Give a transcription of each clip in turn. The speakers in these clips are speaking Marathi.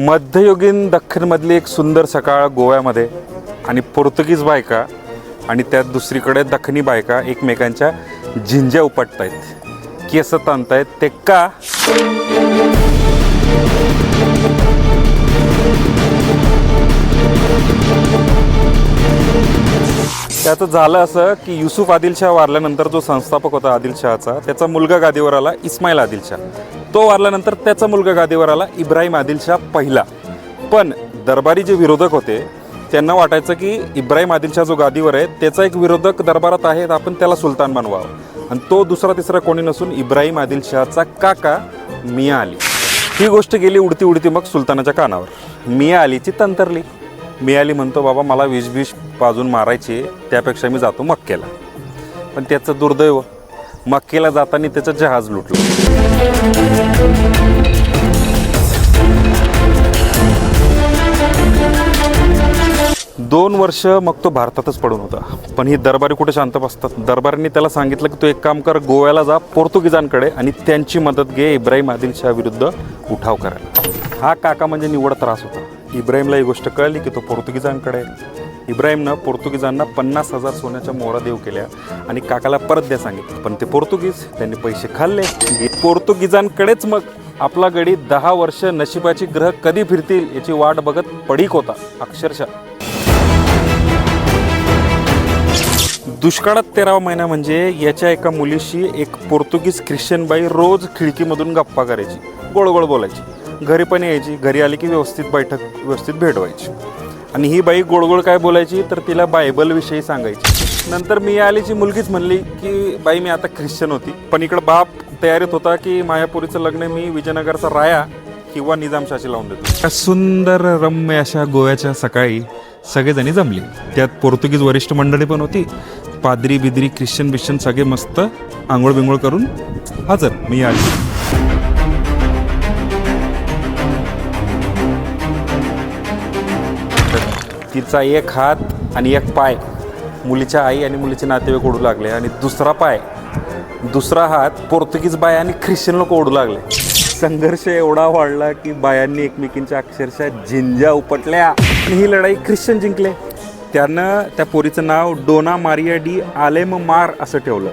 मध्ययुगीन दख्खनमधली एक सुंदर सकाळ गोव्यामध्ये आणि पोर्तुगीज बायका आणि त्यात दुसरीकडे दख्खनी बायका एकमेकांच्या झिंज्या उपटत आहेत केस ताणतायत ते का त्याचं झालं असं की युसुफ आदिलशाह वारल्यानंतर जो संस्थापक होता आदिलशहाचा त्याचा मुलगा गादीवर आला इस्माईल आदिलशाह. तो वारल्यानंतर त्याचा मुलगा गादीवर आला इब्राहिम आदिलशाह पहिला. पण दरबारी जे विरोधक होते त्यांना वाटायचं की इब्राहिम आदिलशाह जो गादीवर आहे त्याचा एक विरोधक दरबारात आहे आपण त्याला सुलतान बनवावं. आणि तो दुसरा तिसरा कोणी नसून इब्राहिम आदिलशाहचा काका मिया अली. ही गोष्ट गेली उडती उडती मग सुलतानाच्या कानावर. मिया अलीची तंतरली. मिया अली म्हणतो बाबा मला विष विष पाजून मारायची त्यापेक्षा मी जातो मक्केला. पण त्याचं दुर्दैव मक्केला जाताना त्याचं जहाज लुटलं. दोन वर्ष मग तो भारतातच पडून होता. पण ही दरबारी कुठे शांत बसतात? दरबारीने त्याला सांगितलं की तू एक काम कर गोव्याला जा पोर्तुगीजांकडे आणि त्यांची मदत घे इब्राहिम आदिलशाह विरुद्ध उठाव करायला. हा काका म्हणजे निवड त्रास होता. इब्राहिमला ही गोष्ट कळली की तो पोर्तुगीजांकडे इब्राहिमनं पोर्तुगीजांना पन्नास हजार सोन्याच्या मोहरा देऊ केल्या आणि काकाला परत द्या सांगितलं. पण ते पोर्तुगीज त्यांनी पैसे खाल्ले. पोर्तुगीजांकडेच मग आपला गडी दहा वर्ष नशिबाची ग्रह कधी फिरतील याची वाट बघत पडीक होता अक्षरशः. दुष्काळात तेरावा महिना म्हणजे याच्या एका मुलीशी एक पोर्तुगीज ख्रिश्चन बाई रोज खिडकीमधून गप्पा करायची गोळगोळ बोलायची. घरी पण यायची घरी आली की व्यवस्थित बैठक व्यवस्थित भेट व्हायची. आणि ही बाई गोड गोड काय बोलायची तर तिला बायबलविषयी सांगायची. नंतर मी आलीची मुलगीच म्हणली की बाई मी आता ख्रिश्चन होती. पण इकडं बाप तयारीत होता की मायापुरीचं लग्न मी विजयनगरचा राया किंवा निजामशाची लावून देतो. त्या सुंदर रम्य अशा गोव्याच्या सकाळी सगळेजणी जमली. त्यात पोर्तुगीज वरिष्ठ मंडळी पण होती. पादरी बिद्री ख्रिश्चन बिश्चन सगळे मस्त आंघोळ बिंघोळ करून हजर. मी आली. तिचा एक हात आणि एक पाय मुलीच्या आई आणि मुलीचे नातेवाईक ओढू लागले आणि दुसरा पाय दुसरा हात पोर्तुगीज बाय आणि ख्रिश्चन लोक ओढू लागले. संघर्ष एवढा वाढला की बायांनी एकमेकींच्या अक्षरशः झिंज्या उपटल्या आणि ही लढाई ख्रिश्चन जिंकले. त्यानं त्या पोरीचं नाव Dona Maria de Alem Mar असं ठेवलं.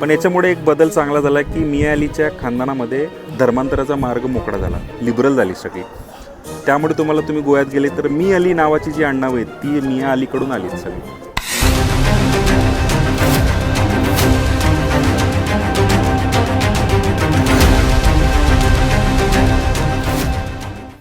पण याच्यामुळे एक बदल चांगला झाला की मिया अलीच्या खानदानामध्ये धर्मांतराचा मार्ग मोकळा झाला. लिबरल झाली सगळी. त्यामुळे तुम्हाला तुम्ही गोव्यात गेले तर मी अली नावाची जी आडनावं आहेत ती मिया अलीकडून आलीच सगळी.